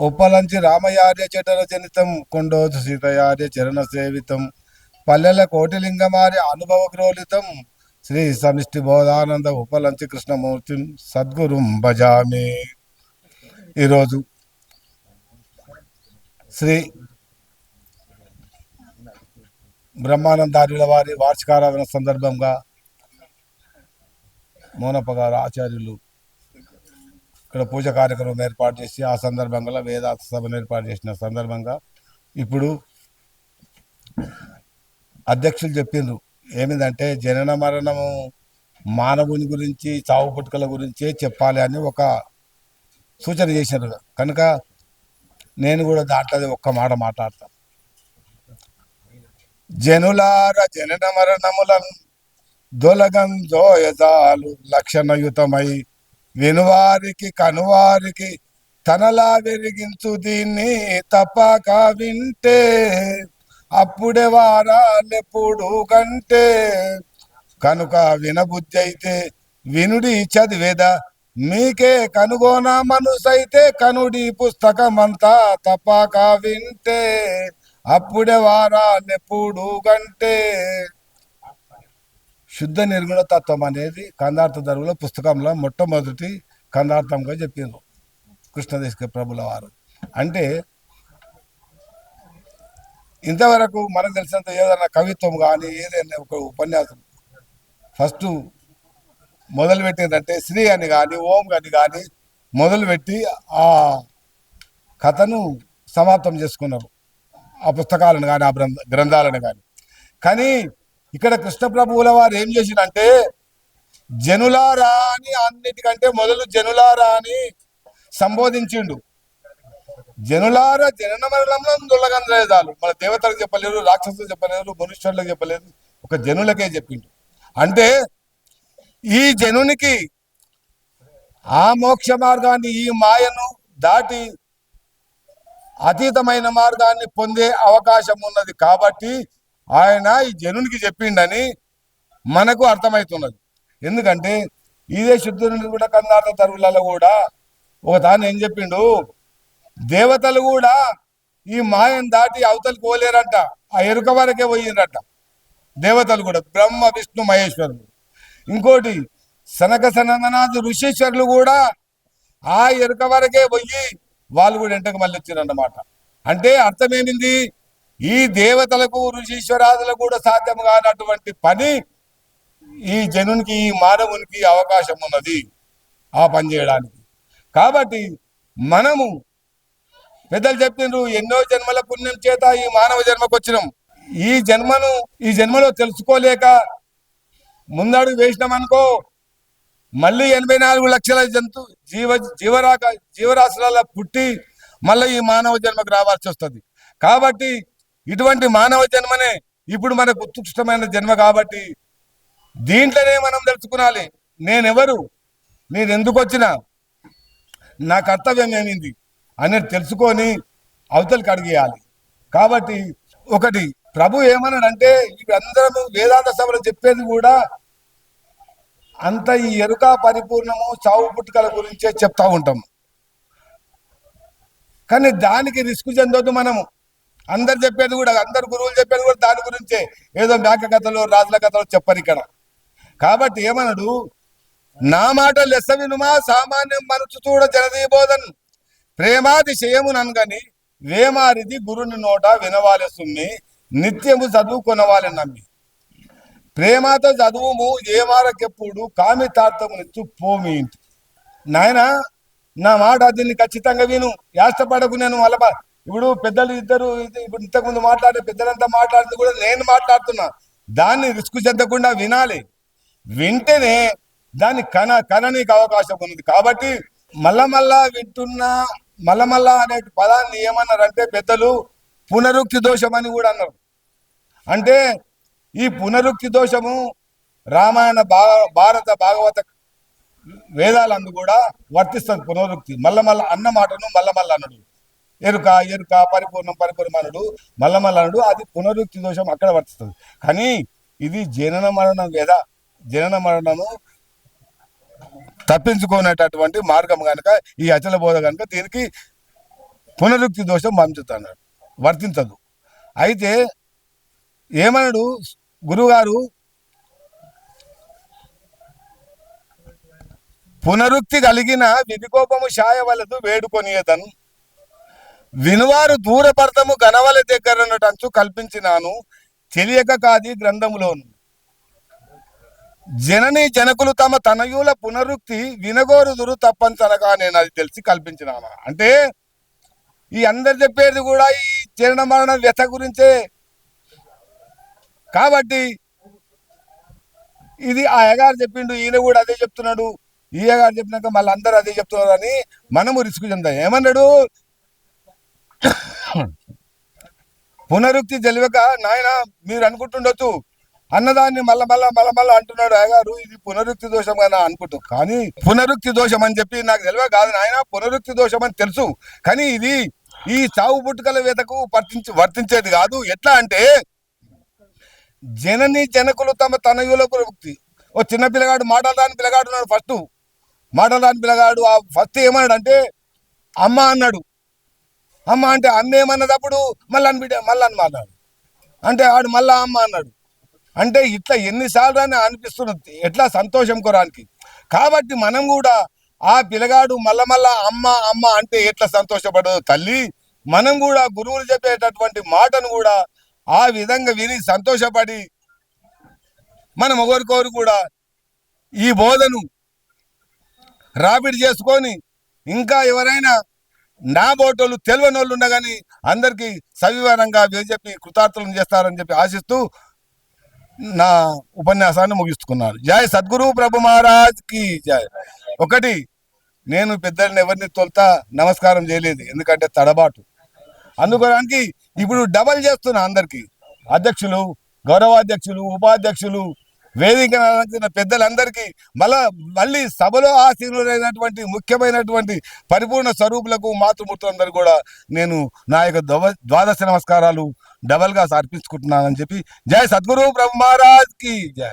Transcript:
ఉప్పలంచి రామయార్య చటర జనితం కొండోజు సీతయార్య చరణ సేవితం పల్లెల కోటిలింగమార్య అనుభవ గ్రోలితం శ్రీ సమిష్టి బోధానంద ఉపలంచి కృష్ణమూర్తి సద్గురుం భజామి. ఈరోజు శ్రీ బ్రహ్మానందార్యుల వారి వార్షికారాధన సందర్భంగా మోనప్ప గారు ఆచార్యులు ఇక్కడ పూజ కార్యక్రమం ఏర్పాటు చేసి ఆ సందర్భంగా వేదాంత సభను ఏర్పాటు చేసిన సందర్భంగా ఇప్పుడు అధ్యక్షులు చెప్పిండ్రు. ఏమిటంటే జనన మరణము మానవుని గురించి చావు పుట్టుకల గురించే చెప్పాలి అని ఒక సూచన చేశారు. కనుక నేను కూడా దాంట్లో ఒక్క మాట మాట్లాడతాను జనులార జనన మరణములను దొలగం జోయజాలు లక్షణయుతమై వినువారికి కనువారికి తనలా వెలిగించు దీన్ని తప్పక వింటే అప్పుడే వారాలెప్పుడు కంటే. కనుక వినబుద్ధి అయితే వినుడి చదివేదా మీకే కనుగోన మనసైతే కనుడి పుస్తకమంతా తప్పక వింటే అప్పుడే వారాలెప్పుడు కంటే. శుద్ధ నిర్గుణ తత్వం అనేది కందార్థ ధరువుల పుస్తకంలో మొట్టమొదటి కందార్థంగా చెప్పిండ్రు కృష్ణదేశ ప్రభుల వారు. అంటే ఇంతవరకు మనకు తెలిసినంత ఏదైనా కవిత్వం కానీ ఏదైనా ఒక ఉపన్యాసం ఫస్ట్ మొదలు పెట్టిందంటే శ్రీ అని కానీ ఓం అని కానీ మొదలుపెట్టి ఆ కథను సమాప్తం చేసుకున్నారు. ఆ పుస్తకాలను కానీ ఆ గ్రంథాలను కానీ. కానీ ఇక్కడ కృష్ణ ప్రభువుల వారు ఏం చేసిందంటే జనులారా అని అన్నిటికంటే మొదలు జనులారా అని సంబోధించిండు. జనులారా జనన మరణంలో దుల్లగంధరేదాలు మన దేవతలకు చెప్పలేరు రాక్షసులకు చెప్పలేరు మనుష్యులకు చెప్పలేదు ఒక జనులకే చెప్పిండు. అంటే ఈ జనునికి ఆ మోక్ష మార్గాన్ని ఈ మాయను దాటి అతీతమైన మార్గాన్ని పొందే అవకాశం ఉన్నది కాబట్టి ఆయన ఈ జనునికి చెప్పిండని మనకు అర్థమవుతున్నది ఎందుకంటే ఇదే శుద్ధుని కూడా కందార్థ తరువులలో కూడా ఒక తాను ఏం చెప్పిండు? దేవతలు కూడా ఈ మాయను దాటి అవతలికి పోలేరంట. ఆ ఎరుక వరకే పోయిండ్రట దేవతలు కూడా బ్రహ్మ విష్ణు మహేశ్వరులు. ఇంకోటి సనక సనందనాథు ఋషీశ్వరులు కూడా ఆ ఎరుక వరకే పోయి వాళ్ళు కూడా ఎంటకు మళ్ళీ వచ్చిరన్నమాట అంటే అర్థమేమింది? ఈ దేవతలకు ఋషీశ్వరాదులకు కూడా సాధ్యం కానటువంటి పని ఈ జనునికి ఈ మానవునికి అవకాశం ఉన్నది ఆ పని చేయడానికి. కాబట్టి మనము పెద్దలు చెప్పిండ్రు ఎన్నో జన్మల పుణ్యం చేత ఈ మానవ జన్మకు వచ్చినాం. ఈ జన్మను ఈ జన్మలో తెలుసుకోలేక ముందడుగు వేసినాం అనుకో మళ్ళీ ఎనభై నాలుగు లక్షల జంతు జీవ జీవరాక జీవరాశుల పుట్టి మళ్ళీ ఈ మానవ జన్మకు రావాల్సి వస్తుంది. కాబట్టి ఇటువంటి మానవ జన్మనే ఇప్పుడు మనకు ఉత్కృష్టమైన జన్మ కాబట్టి దీంట్లోనే మనం తెలుసుకునాలి. నేనెవరు? నేను ఎందుకు వచ్చినా నా కర్తవ్యం ఏమింది? అనేది తెలుసుకొని అవతలకి అడిగేయాలి. కాబట్టి ఒకటి ప్రభు ఏమన్నాడంటే ఇవందరము వేదాంత సభలో చెప్పేది కూడా అంత ఈ ఎరుక పరిపూర్ణము చావు పుట్టుకల గురించే చెప్తా ఉంటాం కానీ దానికి రిస్క్ చెందొద్దు మనము. అందరు చెప్పేది కూడా అందరు గురువులు చెప్పేది కూడా దాని గురించే. ఏదో మేక కథలు రాజుల కథలు చెప్పరు ఇక్కడ. కాబట్టి ఏమన్నాడు? నా మాట లెస్స వినుమా సామాన్యం మనసు చూడ జనదీబోధన్ ప్రేమాతిశయముననగని వేమారిది గురుని నోట వినవాలి సుమ్మి. నిత్యము చదువు కొనవాలి నమ్మి. ప్రేమతో చదువుము ఏమారకెప్పుడు కామితార్థమునిచ్చు పోమి నాయన నా మాట దీన్ని ఖచ్చితంగా విను. యాష్టపడకు నేను మళ్ళా ఇప్పుడు పెద్దలు ఇద్దరు ఇప్పుడు ఇంతకుముందు మాట్లాడే పెద్దలంతా మాట్లాడుతూ కూడా నేను మాట్లాడుతున్నా. దాన్ని రిస్క్ చెందకుండా వినాలి. వింటేనే దాన్ని కన కననీకి అవకాశం ఉంది కాబట్టి మళ్ళా మళ్ళా వింటున్నా మళ్ళా మళ్ళా అనే పదాన్ని ఏమన్నారంటే పెద్దలు పునరుక్తి దోషం అని కూడా అన్నారు. అంటే ఈ పునరుక్తి దోషము రామాయణ భారత భాగవత వేదాలందు కూడా వర్తిస్తుంది పునరుక్తి. మల్లమల్ల అన్న మాటను మల్లమల్ల మల్ల అనడు ఎరుక ఎరుక పరిపూర్ణం పరిపూర్ణమనుడు మల్లమల్లనుడు అది పునరుక్తి దోషం అక్కడ వర్తిస్తుంది. కానీ ఇది జనన మరణం వేద జనన మరణము తప్పించుకునేటటువంటి మార్గం కనుక ఈ అచల బోధ కనుక దీనికి పునరుక్తి దోషం పంచుతున్నాడు వర్తించదు. అయితే ఏమనడు? గురుగారు పునరుక్తి కలిగిన విధికోపము షాయవలదు వేడుకొనియదను. వినువారు దూరపడతము దగ్గర దగ్గరనటంచు కల్పించినాను తెలియక కాది గ్రంథములోను. జనని జనకులు తమ తనయుల పునరుక్తి వినగోరుదురు తప్పనిసనగా నేను అది తెలిసి కల్పించినాను. అంటే ఈ అందరు చెప్పేది కూడా ఈ చరణ మరణ వ్యథ గురించే. కాబట్టి ఇది ఆ అయ్యగారు చెప్పిండు ఈయన కూడా అదే చెప్తున్నాడు. ఈ అయ్యగారు చెప్పినాక మళ్ళీ అందరూ అదే చెప్తున్నారు అని మనము రిస్క్ చెందాం. ఏమన్నాడు? పునరుక్తి తెలియక నాయన మీరు అనుకుంటుండొచ్చు. అన్నదాన్ని మళ్ళా మళ్ళా మళ్ళా మళ్ళా అంటున్నాడు అయ్యగారు ఇది పునరుక్తి దోషం అని అనుకుంటూ. కానీ పునరుక్తి దోషం అని చెప్పి నాకు తెలివ కాదు నాయన పునరుక్తి దోషం అని తెలుసు. కానీ ఇది ఈ చావు పుట్టుకల వేతకు వర్తించి వర్తించేది కాదు. ఎట్లా అంటే జనని జనకులు తమ తనయుల పునరుక్తి. ఓ చిన్న పిల్లగాడు మాటలు పిల్లగాడు ఉన్నాడు ఫస్ట్. మాటలు పిల్లగాడు ఆ ఫస్ట్ ఏమన్నాడు అంటే అమ్మ అన్నాడు. అమ్మ అంటే అమ్మ ఏమన్నదప్పుడు మళ్ళీ అని బిడ్డ మళ్ళీ అని మాట్లాడు. అంటే ఆడు మళ్ళా అమ్మ అన్నాడు. అంటే ఇట్లా ఎన్నిసార్లు అని అనిపిస్తున్నది ఎట్లా సంతోషం కొరానికి? కాబట్టి మనం కూడా ఆ పిల్లగాడు మళ్ళా మళ్ళా అమ్మ అమ్మ అంటే ఎట్లా సంతోషపడదు? తల్లి మనం కూడా గురువులు చెప్పేటటువంటి మాటను కూడా ఆ విధంగా విని సంతోషపడి మనం ఒకరికొకరు కూడా ఈ బోధను రాపిడి చేసుకొని ఇంకా ఎవరైనా నా బోటోళ్ళు తెలియని వాళ్ళు ఉన్నా కానీ అందరికీ సవివరంగా బీజేపీ కృతార్థులను చేస్తారని చెప్పి ఆశిస్తూ నా ఉపన్యాసాన్ని ముగిస్తున్నారు. జై సద్గురు ప్రభు మహారాజ్కి జై. ఒకటి నేను పెద్దల్ని ఎవరిని తొలుతా నమస్కారం చేయలేదు ఎందుకంటే తడబాటు. అందుకోడానికి ఇప్పుడు డబల్ చేస్తున్నా అందరికి. అధ్యక్షులు గౌరవాధ్యక్షులు ఉపాధ్యక్షులు వేదిక అలంకరించిన పెద్దలందరికీ మళ్ళా మళ్ళీ సభలో ఆసీనులైనటువంటి ముఖ్యమైనటువంటి పరిపూర్ణ స్వరూపులకు మాతృమూర్తులందరూ కూడా నేను నా యొక్క ద్వాదశ నమస్కారాలు డబల్గా అర్పించుకుంటున్నానని చెప్పి జై సద్గురు బ్రహ్మరాజ్కి జై.